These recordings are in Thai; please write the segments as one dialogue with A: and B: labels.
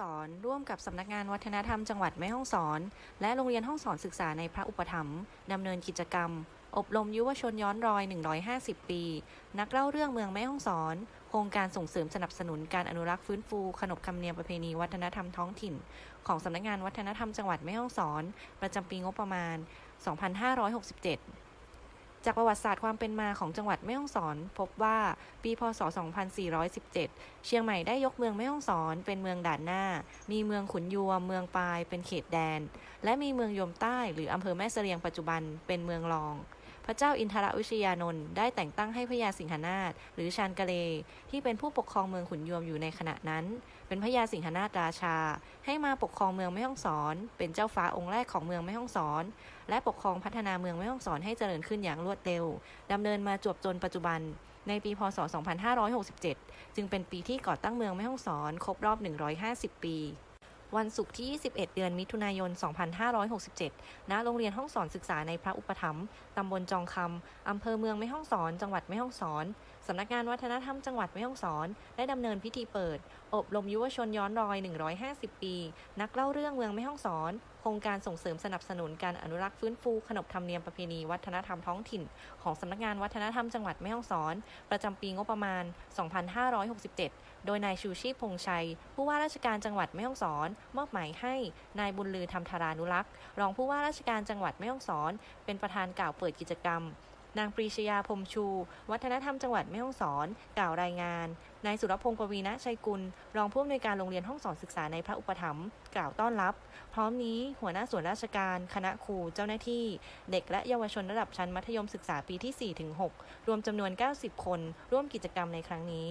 A: สอนร่วมกับสำนักงานวัฒนธรรมจังหวัดแม่ฮ่องสอน และโรงเรียนห้องสอนศึกษาในพระอุปถัมภ์ดำเนินกิจกรรม อบรมยุวชนย้อนรอย 150 ปี นักเล่าเรื่องเมืองแม่ฮ่องสอน โครงการส่งเสริมสนับสนุนการอนุรักษ์ฟื้นฟู ขนบธรรมเนียมประเพณีวัฒนธรรมท้องถิ่น ของสำนักงานวัฒนธรรมจังหวัดแม่ฮ่องสอน ประจำปีงบประมาณ 2567 จากประวัติศาสตร์ความเป็นมาของจังหวัดแม่ฮ่องสอน พบว่าปีพศ 2417 เชียงใหม่ได้ยกเมืองแม่ฮ่องสอนเป็นเมืองด่านหน้า มีเมืองขุนยวมเมืองปลายเป็นเขตแดน และมีเมืองยมใต้หรืออำเภอแม่เสลียงปัจจุบันเป็นเมืองรอง พระเจ้าอินทรวิชยานนท์ได้แต่งตั้งให้พระยาสิงหนาถหรือชานกะเล ที่เป็นผู้ปกครองเมืองขุนยวมอยู่ในขณะนั้น เป็นพระยาสิงหนาถราชา ให้มาปกครองเมืองแม่ฮ่องสอน เป็นเจ้าฟ้าองค์แรกของเมืองแม่ฮ่องสอน และปกครองพัฒนาเมืองแม่ฮ่องสอนให้เจริญขึ้นอย่างรวดเร็วดำเนินมาจวบจนปัจจุบันในปี พศ 2567 จึงเป็นปีที่ก่อตั้งเมืองแม่ฮ่องสอน ครบรอบ 150 ปี วันศุกร์ที่ 21 เดือนมิถุนายน 2567 ณ โรงเรียนห้องสอนศึกษาในพระอุปถัมภ์ตำบลจองคำอำเภอเมืองแม่ฮ่องสอน จังหวัดแม่ฮ่องสอนสำนักงานวัฒนธรรมจังหวัดแม่ฮ่องสอน ได้ดำเนินพิธีเปิด อบรมยุวชนย้อนรอย 150 ปี นักเล่าเรื่องเมืองแม่ฮ่องสอน โครงการส่งเสริมสนับสนุนการอนุรักษ์ฟื้นฟูขนบธรรมเนียมประเพณีวัฒนธรรมท้องถิ่น ของสำนักงานวัฒนธรรมจังหวัดแม่ฮ่องสอน ประจำปีงบประมาณ 2567 โดยนายชูชีพพงชัย ผู้ว่าราชการจังหวัดแม่ฮ่องสอน มอบหมายให้นายบุญลือธรรมธารานุรักษ์ รองผู้ว่าราชการจังหวัดแม่ฮ่องสอน เป็นประธานกล่าวเปิดกิจกรรม นางปรีชยาพรมชู วัฒนธรรมจังหวัดแม่ฮ่องสอน กล่าวรายงาน นายสุรพงศ์ปวีณชัยกุล รองผู้อำนวยการโรงเรียนห้องสอนศึกษาในพระอุปถัมภ์กล่าวต้อนรับ พร้อมนี้หัวหน้าส่วนราชการ คณะครู เจ้าหน้าที่ เด็กและเยาวชนระดับชั้นมัธยมศึกษาปีที่ 4-6 รวมจำนวน 90 คน ร่วมกิจกรรมในครั้งนี้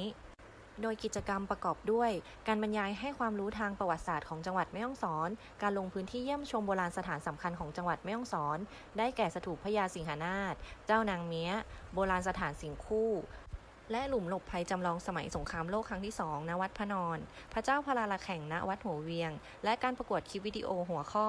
A: โดยกิจกรรมประกอบด้วย การบรรยายให้ความรู้ทางประวัติศาสตร์ของจังหวัดแม่ฮ่องสอน การลงพื้นที่เยี่ยมชมโบราณสถานสำคัญของจังหวัดแม่ฮ่องสอน ได้แก่สถูปพญาสิงหนาถ เจ้านางเมี้ย โบราณสถานสิงคู่ และหลุมหลบภัยจำลองสมัยสงครามโลกครั้งที่2ณวัดพระนอน พระเจ้าพลาละแข่งณวัดหัวเวียง และการประกวดคลิปวิดีโอหัวข้อ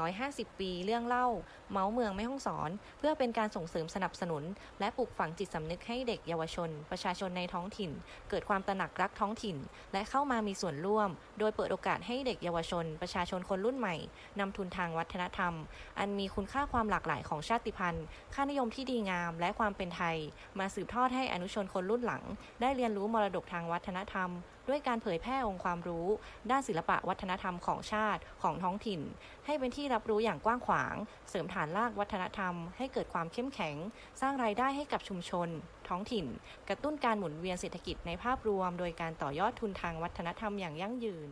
A: 150 ปีเรื่องเล่า เมาส์เมืองแม่ฮ่องสอน เพื่อเป็นการส่งเสริมสนับสนุน และปลูกฝังจิตสำนึกให้เด็กเยาวชน ประชาชนในท้องถิ่น เกิดความตระหนักรักท้องถิ่น และเข้ามามีส่วนร่วม โดยเปิดโอกาสให้เด็กเยาวชน ประชาชนคนรุ่นใหม่นำทุนทางวัฒนธรรม อันมีคุณค่าความหลากหลายของชาติพันธุ์ ค่านิยมที่ดีงาม และความเป็นไทย มาสืบทอดให้อนุชนคนรุ่นรุ่นหลัง ได้เรียนรู้มรดกทางวัฒนธรรม ด้วยการเผยแพร่องค์ความรู้ ด้านศิลปะวัฒนธรรมของชาติของท้องถิ่น ให้เป็นที่รับรู้อย่างกว้างขวาง เสริมฐานรากวัฒนธรรม ให้เกิดความเข้มแข็ง สร้างรายได้ให้กับชุมชน ท้องถิ่น กระตุ้นการหมุนเวียนเศรษฐกิจในภาพรวม โดยการต่อยอดทุนทางวัฒนธรรมอย่างยั่งยืน